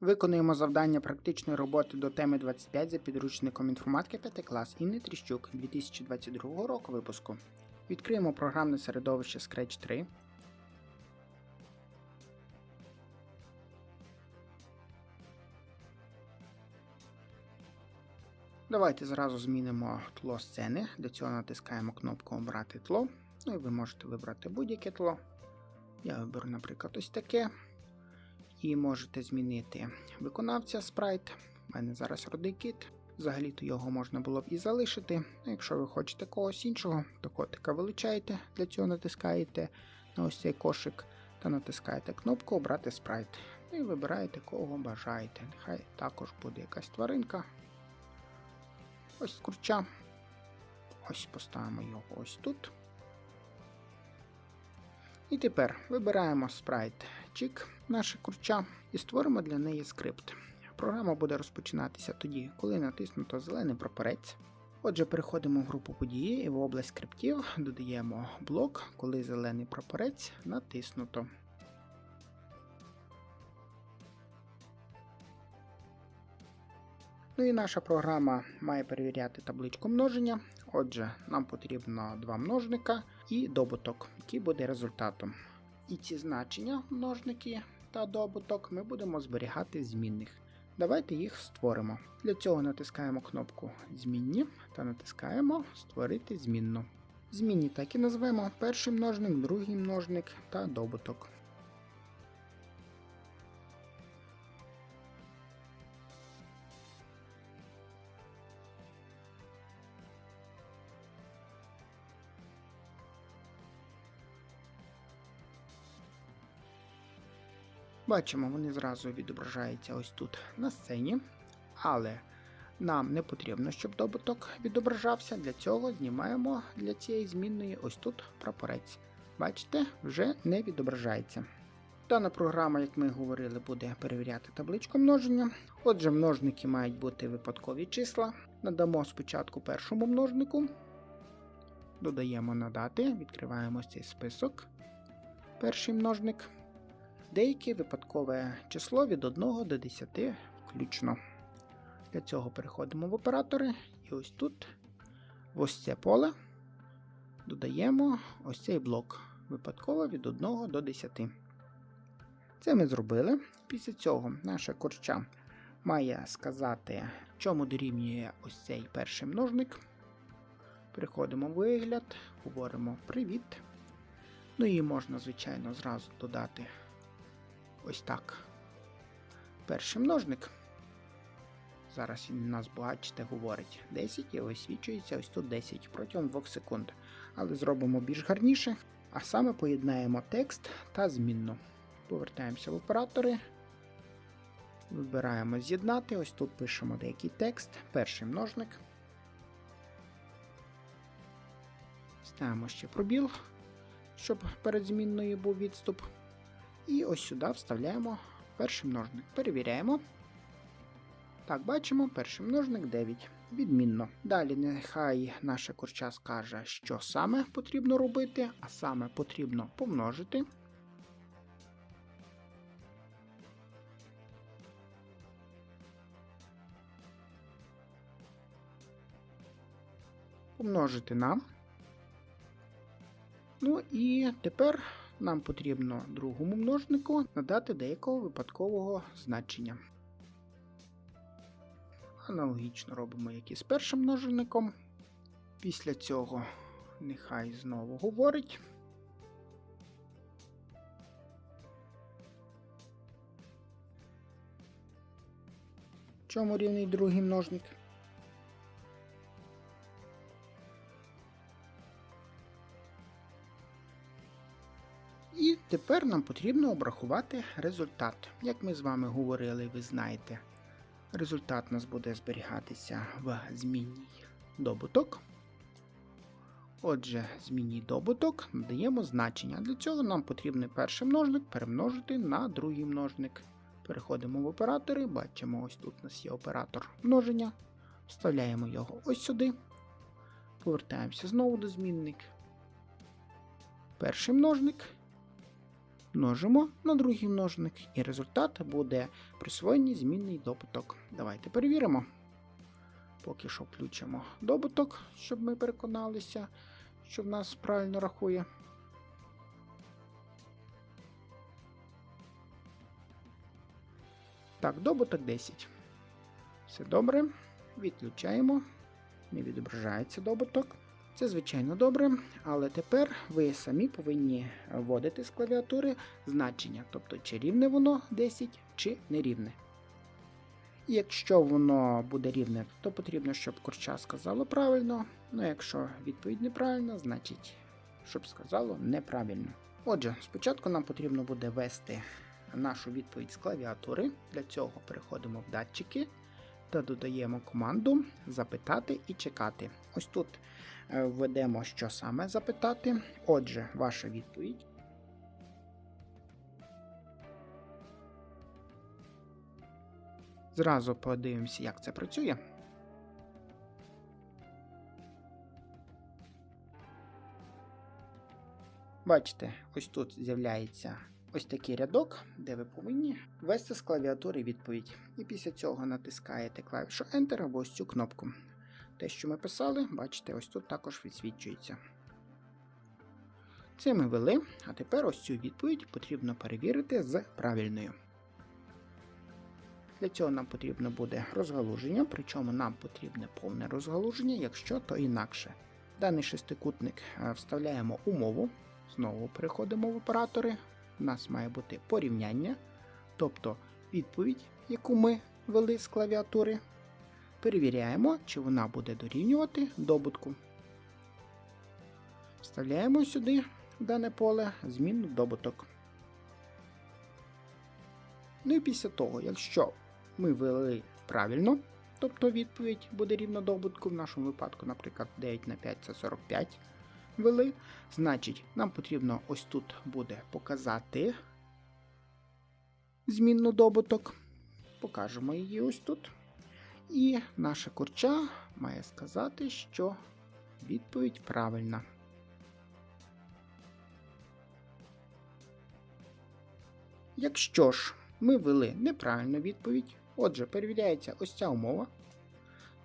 Виконуємо завдання практичної роботи до теми 25 за підручником інформатики 5 клас Інни Тріщук 2022 року випуску. Відкриємо програмне середовище Scratch 3. Давайте зразу змінимо тло сцени. Для цього натискаємо кнопку Обрати тло. Ну і ви можете вибрати будь-яке тло. Я виберу, наприклад, ось таке. І можете змінити виконавця спрайт. У мене зараз родикіт. Взагалі-то його можна було б і залишити. Якщо ви хочете когось іншого, то котика вилучаєте, для цього натискаєте на ось цей кошик та натискаєте кнопку Обрати спрайт. І вибираєте кого бажаєте. Нехай також буде якась тваринка. Ось курча. Ось поставимо його ось тут. І тепер вибираємо спрайт Чік, наше курча, і створимо для неї скрипт. Програма буде розпочинатися тоді, коли натиснуто зелений прапорець. Отже, переходимо в групу події і в область скриптів додаємо блок, коли зелений прапорець натиснуто. Ну і наша програма має перевіряти табличку множення. Отже, нам потрібно два множника і добуток, який буде результатом. І ці значення, множники та добуток, ми будемо зберігати змінних. Давайте їх створимо. Для цього натискаємо кнопку Змінні та натискаємо Створити змінну. Змінні так і назвемо перший множник, другий множник та добуток. Бачимо, вони зразу відображаються ось тут на сцені, але нам не потрібно, щоб добуток відображався. Для цього знімаємо для цієї змінної ось тут прапорець. Бачите, вже не відображається. Дана програма, як ми говорили, буде перевіряти табличку множення. Отже, множники мають бути випадкові числа. Надамо спочатку першому множнику, додаємо надати, відкриваємо цей список. Перший множник деяке випадкове число від 1 до 10 включно. Для цього переходимо в оператори, і ось тут, в ось це поле, додаємо ось цей блок. Випадково від 1 до 10. Це ми зробили. Після цього наша корча має сказати, чому дорівнює ось цей перший множник. Переходимо в вигляд, говоримо привіт. Ну і можна, звичайно, зразу додати ось так. Перший множник. Зараз він нас, бачите, говорить 10 і висвічується ось тут 10 протягом 2 секунд. Але зробимо більш гарніше, а саме поєднаємо текст та змінну. Повертаємося в оператори. Вибираємо з'єднати. Ось тут пишемо деякий текст. Перший множник. Ставимо ще пробіл, щоб перед змінною був відступ. І ось сюди вставляємо перший множник. Перевіряємо. Так, бачимо, перший множник 9. Відмінно. Далі нехай наша курча скаже, що саме потрібно робити, а саме потрібно помножити. Помножити на. Ну і тепер нам потрібно другому множнику надати деякого випадкового значення. Аналогічно робимо як і з першим множником. Після цього нехай знову говорить. Чому рівний другий множник? Тепер нам потрібно обрахувати результат. Як ми з вами говорили, ви знаєте, результат у нас буде зберігатися в змінній добуток. Отже, змінній добуток надаємо значення. Для цього нам потрібно перший множник перемножити на другий множник. Переходимо в оператори, бачимо, ось тут у нас є оператор множення. Вставляємо його ось сюди. Повертаємося знову до змінник. Перший множник множимо на другий множник, і результат буде присвоєний змінний добуток. Давайте перевіримо. Поки що включимо добуток, щоб ми переконалися, що в нас правильно рахує. Так, добуток 10. Все добре. Відключаємо. Не відображається добуток. Це звичайно добре, але тепер ви самі повинні вводити з клавіатури значення, тобто чи рівне воно 10, чи не рівне. Якщо воно буде рівне, то потрібно, щоб курча сказало правильно. Ну якщо відповідь неправильна, значить, щоб сказало неправильно. Отже, спочатку нам потрібно буде ввести нашу відповідь з клавіатури. Для цього переходимо в датчики та додаємо команду запитати і чекати. Ось тут е, введемо, що саме запитати. Отже, ваша відповідь. Зразу подивимося, як це працює. Бачите, ось тут з'являється ось такий рядок, де ви повинні ввести з клавіатури відповідь. І після цього натискаєте клавішу Enter або ось цю кнопку. Те, що ми писали, бачите, ось тут також відсвічується. Це ми ввели, а тепер ось цю відповідь потрібно перевірити з правильною. Для цього нам потрібно буде розгалуження, причому нам потрібне повне розгалуження, якщо то інакше. Даний шестикутник е, вставляємо умову, знову переходимо в оператори. У нас має бути порівняння, тобто відповідь, яку ми ввели з клавіатури. Перевіряємо, чи вона буде дорівнювати добутку. Вставляємо сюди в дане поле змінну добуток. Ну і після того, якщо ми ввели правильно, тобто відповідь буде рівна добутку, в нашому випадку, наприклад, 9 на 5 це 45 ввели, значить, нам потрібно ось тут буде показати змінну добуток. Покажемо її ось тут. І наша курча має сказати, що відповідь правильна. Якщо ж ми ввели неправильну відповідь, отже, перевіряється ось ця умова.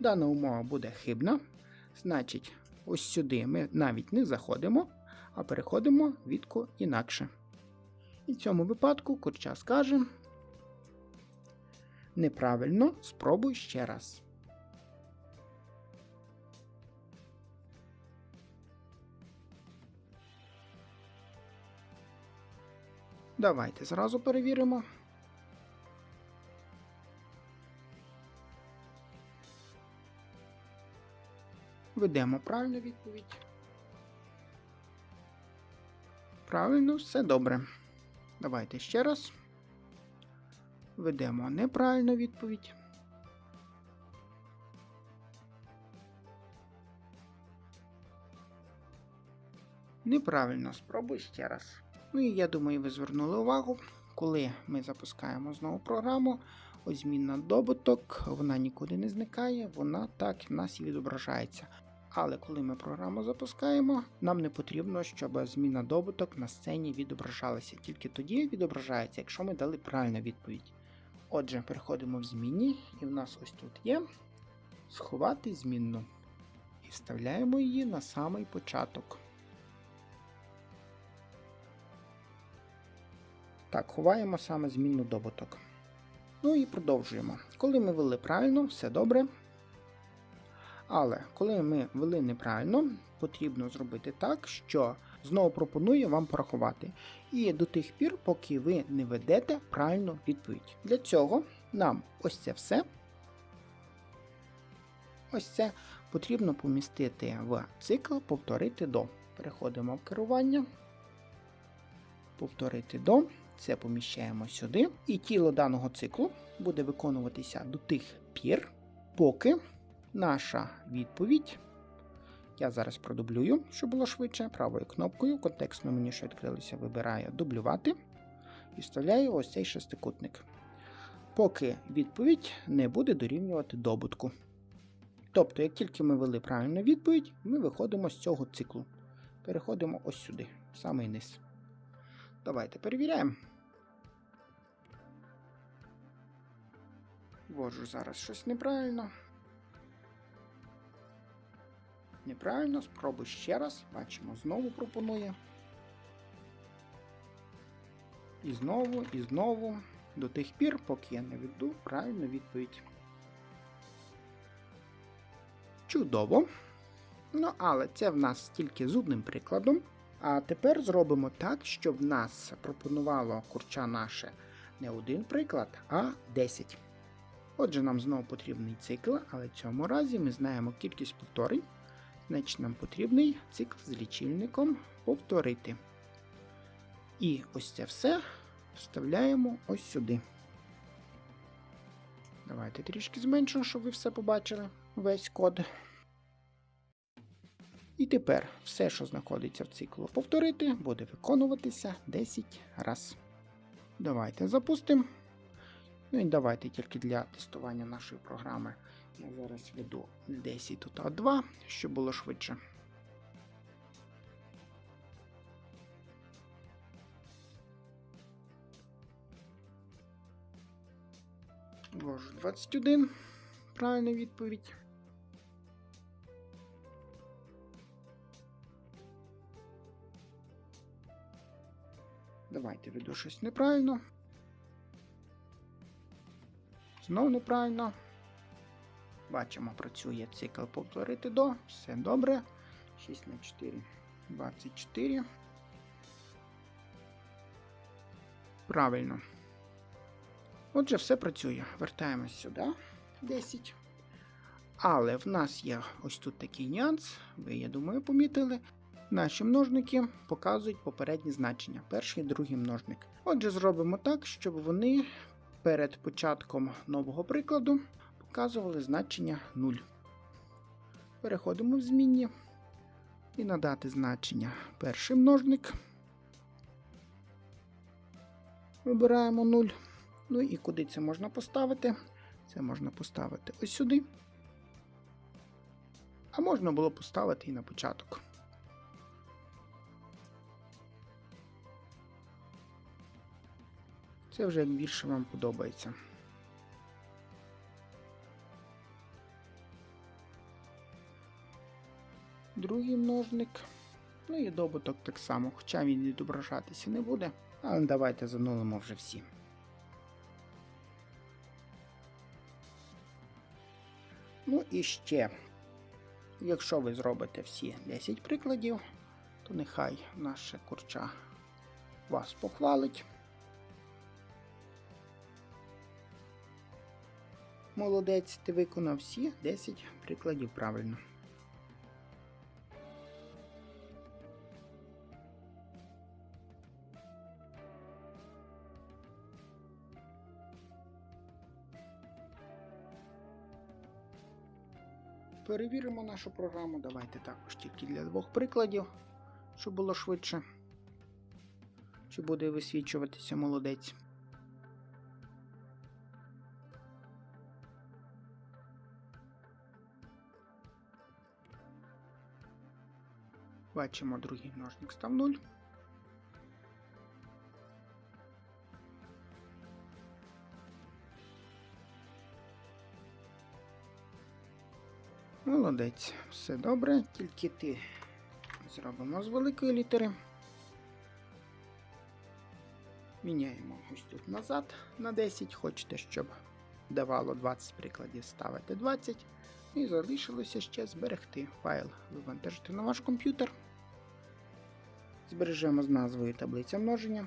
Дана умова буде хибна, значить, ось сюди ми навіть не заходимо, а переходимо відку інакше. І в цьому випадку курча скаже: Неправильно, спробуй ще раз. Давайте зразу перевіримо. Ведемо правильну відповідь. Правильно, все добре. Давайте ще раз. Ведемо неправильну відповідь. Неправильно, спробуй ще раз. Ну і я думаю, ви звернули увагу, коли ми запускаємо знову програму, ось змінна добуток, вона нікуди не зникає, вона так в нас і відображається. Але коли ми програму запускаємо, нам не потрібно, щоб зміна добуток на сцені відображалася. Тільки тоді відображається, якщо ми дали правильну відповідь. Отже, переходимо в змінні, і в нас ось тут є сховати змінну. І вставляємо її на самий початок. Так, ховаємо саме змінну добуток. Ну і продовжуємо. Коли ми ввели правильно, все добре. Але коли ми ввели неправильно, потрібно зробити так, що знову пропоную вам порахувати. І до тих пір, поки ви не ведете правильну відповідь. Для цього нам ось це все. Ось це потрібно помістити в цикл повторити до. Переходимо в керування. Повторити до. Це поміщаємо сюди. І тіло даного циклу буде виконуватися до тих пір, поки наша відповідь. Я зараз продублюю, щоб було швидше. Правою кнопкою контекстно мені, що відкрилося, вибираю дублювати і вставляю ось цей шестикутник. Поки відповідь не буде дорівнювати добутку. Тобто, як тільки ми ввели правильну відповідь, ми виходимо з цього циклу. Переходимо ось сюди, в самий низ. Давайте перевіряємо. Ввожу зараз щось неправильно. Неправильно, спробуй ще раз. Бачимо, знову пропонує. І знову, і знову. До тих пір, поки я не веду правильну відповідь. Чудово. Ну, але це в нас тільки з одним прикладом. А тепер зробимо так, щоб в нас пропонувало курча наше не один приклад, а 10. Отже, нам знову потрібний цикл, але в цьому разі ми знаємо кількість повторень. Значить, нам потрібний цикл з лічильником повторити. І ось це все вставляємо ось сюди. Давайте трішки зменшимо, щоб ви все побачили. Весь код. І тепер все, що знаходиться в циклу повторити, буде виконуватися 10 раз. Давайте запустимо. Ну і давайте тільки для тестування нашої програми. Зараз веду 10 тут А2, щоб було швидше. Ввожу 21. Правильна відповідь. Давайте веду щось неправильно. Знову неправильно. Бачимо, працює цикл повторити до. Все добре. 6 на 4. 24. Правильно. Отже, все працює. Вертаємось сюди. 10. Але в нас є ось тут такий нюанс. Ви, я думаю, помітили. Наші множники показують попередні значення, перший і другий множник. Отже, зробимо так, щоб вони перед початком нового прикладу показували значення 0. Переходимо в змінні і надати значення перший множник. Вибираємо 0. Ну і куди це можна поставити? Це можна поставити ось сюди. А можна було поставити і на початок. Це вже більше вам подобається. Другий множник. Ну і добуток так само, хоча він відображатися не буде. Але давайте занулимо вже всі. Ну і ще, якщо ви зробите всі 10 прикладів, то нехай наше курча вас похвалить. Молодець, ти виконав всі 10 прикладів правильно. Перевіримо нашу програму. Давайте також тільки для двох прикладів, щоб було швидше. Чи буде висвічуватися молодець. Бачимо, другий множник став 0. Молодець, все добре, тільки ти зробимо з великої літери. Міняємо ось тут назад на 10. Хочете, щоб давало 20 прикладів, ставите 20. І залишилося ще зберегти файл. Вивантажити на ваш комп'ютер. Збережемо з назвою таблиця множення.